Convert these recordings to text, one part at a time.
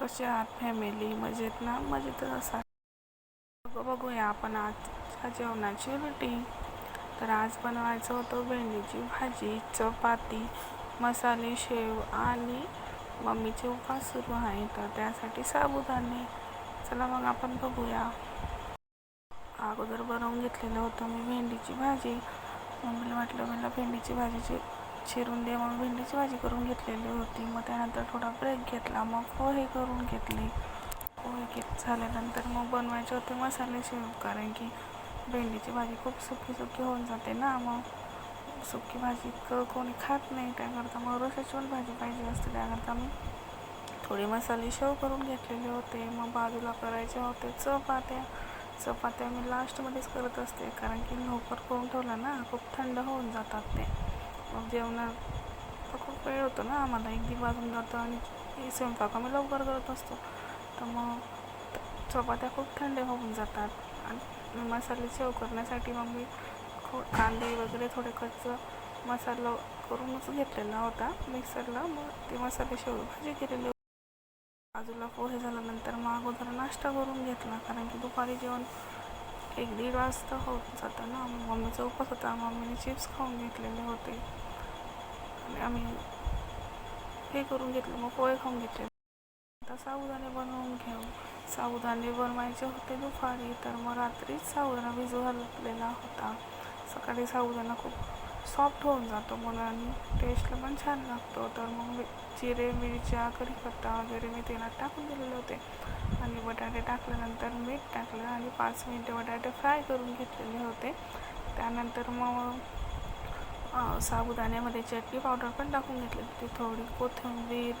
कसे आहात फॅमिली मजेत ना? मजेतच असा बघ- बघूया आपण आजच्या जेवणाची रुटीन तर आज बनवायचं होतं भेंडीची भाजी चपाती मसाले शेव आणि मम्मीचे उपास सुरू आहे. तर त्यासाठी साबुदाणे. चला मग आपण बघूया. अगोदर बनवून घेतलेलं होतं मी भेंडीची भाजी. मम्मीला वाटलं मला भेंडीची भाजीची चिरून दे मग भेंडीची भाजी करून घेतलेली होती. मग त्यानंतर थोडा ब्रेक घेतला. मग पोहे करून घेतले. पोहे घेत झाल्यानंतर मग बनवायचे होते मसाले शेव कारण की भेंडीची भाजी खूप सुकी सुकी होऊन जाते ना. मग सुकी भाजी इतकं कोणी खात नाही. त्याकरता मग रसाची पण भाजी पाहिजे असते. त्याकरता मी थोडे मसाले शेव करून घेतलेले होते. मग बाजूला करायचे होते चपात्या. चपात्या मी लास्टमध्येच करत असते. कारण की लवकर करून ठेवलं ना खूप थंड होऊन जातात ते. मग जेवणात. तर खूप वेळ होतो ना आम्हाला. एक दीड वाजून जातं आणि हे स्वयंपाक आम्ही लवकर करत असतो. तर मग चपात्या खूप थंड होऊन जातात. आणि मसाले शेव करण्यासाठी मग मी खो कांदे वगैरे थोडे कच्चं मसाला करूनच घेतलेला होता मिक्सरला. मग ते मसाले शेव भाजी केलेली बाजूला पोहे झाल्यानंतर मग अगोदर नाश्ता करून घेतला. कारण की दुपारी जेवण एक दीड वाजता होत जातं ना मग मम्मीचा उपवास होता. मम्मीने चिप्स खाऊन घेतलेले होते. आणि आम्ही हे करून घेतलं मग पोहे खाऊन घेतले. आता साबुदाणे बनवून घेऊ. साबुदाणे बनवायचे होते दुपारी तर मग रात्रीच साबुदाणा भिजू घातलेला होता. सकाळी साबुदाणा खूप सॉफ्ट होऊन जातो मुलांनी. टेस्टला पण छान लागतो. तर मग मी जिरे मिरच्या कढीपत्ता वगैरे मी तेलात टाकून दिलेले होते. आणि बटाटे टाकल्यानंतर मीठ टाकलं आणि पाच मिनटं बटाटे फ्राय करून घेतलेले होते. त्यानंतर मग साबुदाण्यामध्ये चटणी पावडर पण टाकून घेतली होती. थोडी कोथिंबीर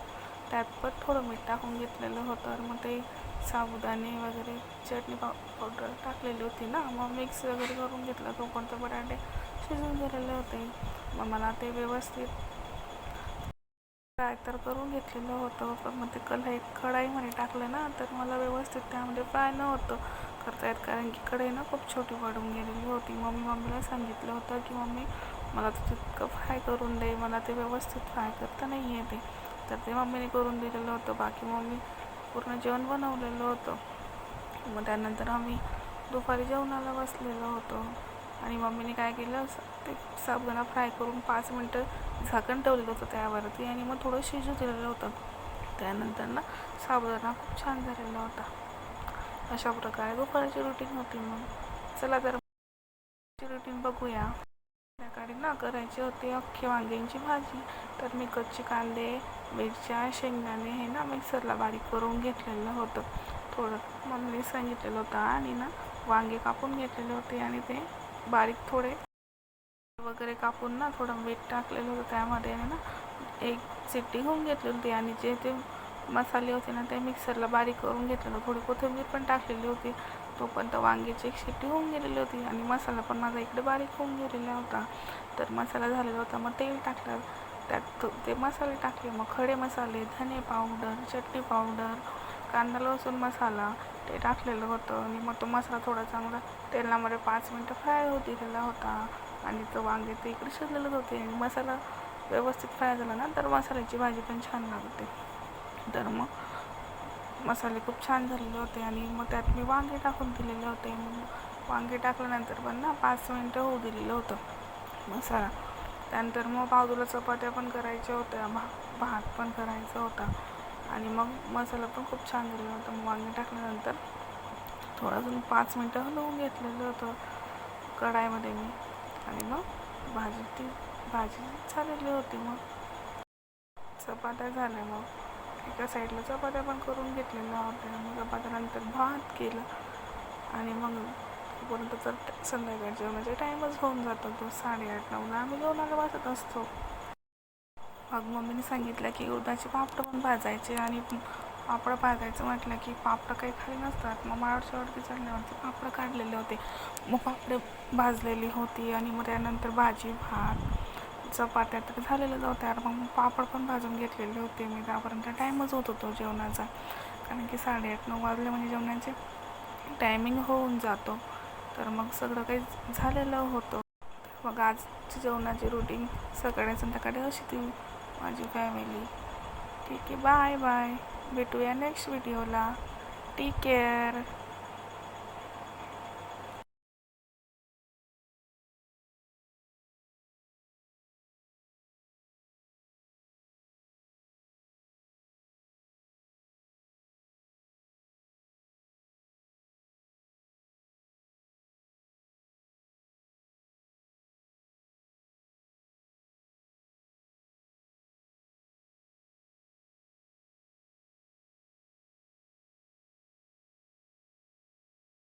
त्यात पण थोडं मीठ टाकून घेतलेलं होतं. तर मग ते साबुदाणे वगैरे चटणी पाव पावडर टाकलेली होती ना. मग मिक्स वगैरे करून घेतलं तोपर्यंत बटाटे. शिजून गेलेले होते. मग मला ते व्यवस्थित फ्राय तर करून घेतलेलं होतं. पण मग ते कढाई कढाईमध्ये टाकलं ना तर मला व्यवस्थित त्यामध्ये फ्राय नव्हतं करता येत. कारण की कढई ना खूप छोटी पडून गेलेली होती. मम्मी मम्मीला सांगितलं होतं की मम्मी मला तर तितकं फ्राय करून दे. मला ते व्यवस्थित फ्राय करता नाही येते. तर ते मम्मीने करून दिलेलं होतं. बाकी मम्मी पूर्ण जेवण बनवलेलं होतं. मग त्यानंतर आम्ही दुपारी जेवणाला बसलेलो होतो. आणि मम्मीने काय केलं ते साबुदाणा फ्राय करून पाच मिनटं झाकण ठेवलेलं होतं त्यावरती आणि मग थोडं शिजू दिलेलं होतं. त्यानंतर ना साबुदाणा खूप छान झालेला होता. अशा प्रकारे दुपारची रुटीन होती मग. चला तर रुटीन बघूया. संध्याकाळी ना करायची होती अख्खी वांग्यांची भाजी. तर मी कच्चे कांदे मिरच्या शेंगदाणे हे ना मिक्सरला बारीक करून घेतलेलं होतं. थोडं मम्मीने सांगितलेलं होतं आणि ना वांगे कापून घेतलेले होते आणि ते बारीक थोडे वगैरे कापून ना थोडं मीठ टाकलेलं होतं त्यामध्ये ना एक सिट्टी घेऊन घेतली होती आणि जे ते मसाले होते ना ते मिक्सरला बारीक करून घेतलेलं थोडी कोथिंबीर पण टाकलेली होती. तोपर्यंत वांग्याची एक शिट्टी होऊन गेलेली होती आणि मसाला पण माझा इकडे बारीक होऊन गेलेला होता. तर मसाला झालेला होता मग तेल टाकलं. त्यात ते मसाले टाकले मग खडे मसाले धने पावडर चटणी पावडर कांदा लसूण मसाला ते टाकलेलं होतं. आणि मग तो मसाला थोडा चांगला तेलामध्ये पाच मिनटं फ्राय होऊ दिलेला होता. आणि तो वांगे ते इकडे शिजलेलंच होते. आणि मसाला व्यवस्थित फ्राय झाला ना तर मसाल्याची भाजी पण छान लागते तर मग मसाले खूप छान झालेले होते. आणि मग त्यात मी वांगे टाकून दिलेले होते. मग वांगे टाकल्यानंतर पण ना पाच मिनटं होऊ दिलेलं होतं मसाला. त्यानंतर मग बाजूला चपात्या पण करायच्या होत्या. भा भात पण करायचा होता. आणि मग मसाला पण खूप छान झालेला होता मग वांगे टाकल्यानंतर थोडं अजून पाच मिनटं हलवून घेतलेलं होतं कढाईमध्ये मी. आणि मग भाजी ती भाजी झालेली होती मग. चपात्या झाल्या मग. एका साईडला चपात्या पण करून घेतलेल्या होत्या. मग चपात्यानंतर भात केलं. आणि मग तोपर्यंत तर संध्याकाळ जेवणाचा म्हणजे टाईमच होऊन जातो तो. साडेआठ नऊला आम्ही जेवणाला बसत असतो. मग मम्मीने सांगितलं की उडदाचे पापड पण भाजायचे आणि पापड भाजायचं म्हटलं की पापड काही खाली नसतात. मग मावडच्यावरती चढल्यावरती पापड काढलेले होते. मग पापड भाजलेली होती आणि मग त्यानंतर भाजी भात चपात्या तर झालेलं होत्या मग पापड पण भाजून घेतलेले होते मी. त्यापर्यंत टाईमच होत होतो जेवणाचा. कारण की साडेआठ नऊ वाजले म्हणजे जेवणाचे टायमिंग होऊन जातो. तर मग सगळं काही झालेलं होतं. मग आजची जेवणाची रुटीन सकाळी संध्याकाळी अशी ती माझी फॅमिली ठीक आहे बाय बाय भेटूया नेक्स्ट व्हिडिओला टेक केअर